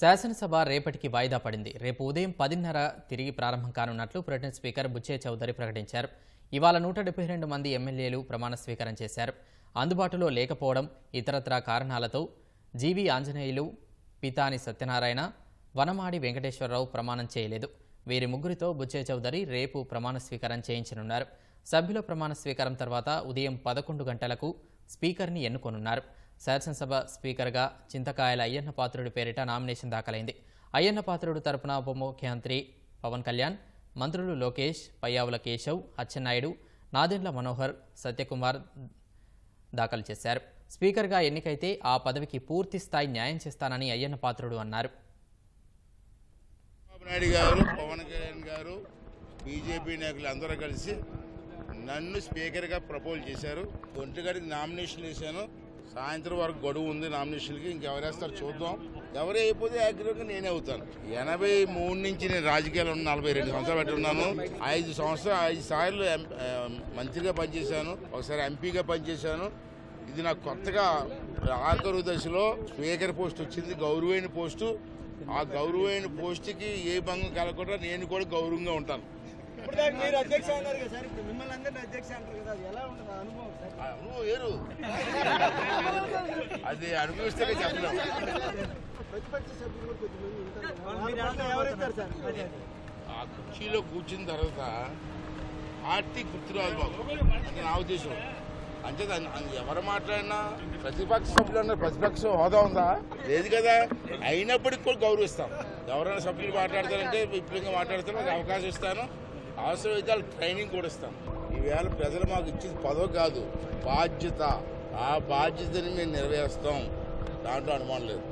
శాసనసభ రేపటికి వాయిదా పడింది. రేపు ఉదయం పదిన్నర తిరిగి ప్రారంభం కానున్నట్లు ప్రకటన స్పీకర్ బుచ్చే చౌదరి ప్రకటించారు. ఇవాళ నూట డెబ్బై రెండు మంది ఎమ్మెల్యేలు ప్రమాణ స్వీకారం చేశారు. అందుబాటులో లేకపోవడం ఇతరత్రా కారణాలతో జీవి ఆంజనేయులు పితాని సత్యనారాయణ వనమాడి వెంకటేశ్వరరావు ప్రమాణం చేయలేదు. వీరి ముగ్గురితో బుచ్చే చౌదరి రేపు ప్రమాణ స్వీకారం చేయించనున్నారు. సభ్యుల ప్రమాణ స్వీకారం తర్వాత ఉదయం పదకొండు గంటలకు స్పీకర్ని ఎన్నుకోనున్నారు. శాసనసభ స్పీకర్గా చింతకాయల అయ్యన్న పాత్రుడి పేరిట నామినేషన్ దాఖలైంది. అయ్యన్న పాత్రుడు తరపున ఉప ముఖ్యమంత్రి పవన్ కళ్యాణ్ మంత్రులు లోకేష్ పయ్యావుల కేశవ్ అచ్చెన్నాయుడు నాదెండ్ల మనోహర్ సత్యకుమార్ దాఖలు చేశారు. స్పీకర్గా ఎన్నికైతే ఆ పదవికి పూర్తి స్థాయి న్యాయం చేస్తానని అయ్యన్న పాత్రుడు అన్నారు. నాయుడు గారు పవన్ కళ్యాణ్ గారు బీజేపీ నాయకులు అందరూ కలిసి నన్ను స్పీకర్గా ప్రపోజ్ చేశారు. ఒంటిగడికి నామినేషన్ వేశాను. సాయంత్రం వరకు గడువు ఉంది నామినేషన్కి ఇంకెవరేస్తారు చూద్దాం. ఎవరు అయిపోతే యాక్టివ్గా నేనే అవుతాను. ఎనభై మూడు నుంచి నేను రాజకీయాలు ఉన్న నలభై రెండు సంవత్సరాలు పెట్టున్నాను ఉన్నాను. ఐదు సంవత్సరాలు ఐదు సార్లు ఎం- మంత్రిగా పనిచేశాను ఒకసారి ఎంపీగా పనిచేశాను. ఇది నాకు కొత్తగా ఆఖరు దశలో స్పీకర్ పోస్ట్ వచ్చింది గౌరవైన పోస్టు. ఆ గౌరవైన పోస్టుకి ఏ భంగం కలగకుండా నేను కూడా గౌరవంగా ఉంటాను. దాకా మీరు అధ్యక్ష అన్నారు కదా సార్ ఇప్పుడు మిమ్మల్ని అందరినీ అధ్యక్ష అంటారు కదా అది ఎలా ఉంటుంది ఆ అనుభవం సార్? వేరు అది అనుభవిస్తేనే చెప్పలేము ప్రతిపక్ష సభ్యులు కూడా కొద్దిమంది ఉంటారు. కదా. వాళ్ళ పట్ల ఎవరిస్తారు సార్? ఆ కుర్చీలో కూర్చున్న తర్వాత పార్టీ గుర్తురాదు బాబు అని నా ఉద్దేశం. దాన్ని- అది ఎవరు మాట్లాడినా ప్రతిపక్ష సభ్యులు అన్న ప్రతిపక్ష హోదా ఉందా? లేదు కదా. అయినప్పటికీ కూడా గౌరవిస్తాం. ఎవరైనా సభ్యులు మాట్లాడతారంటే విపులంగా మాట్లాడతారు నాకు అవకాశం ఇస్తాను. అవసరమైతే వాళ్ళకి ట్రైనింగ్ కూడా ఇస్తాం ఈవేళ ప్రజలు మాకు ఇచ్చేది పదవి కాదు బాధ్యత. ఆ బాధ్యతని మేము నెరవేరుస్తాం. దాంట్లో అనుమానం లేదు.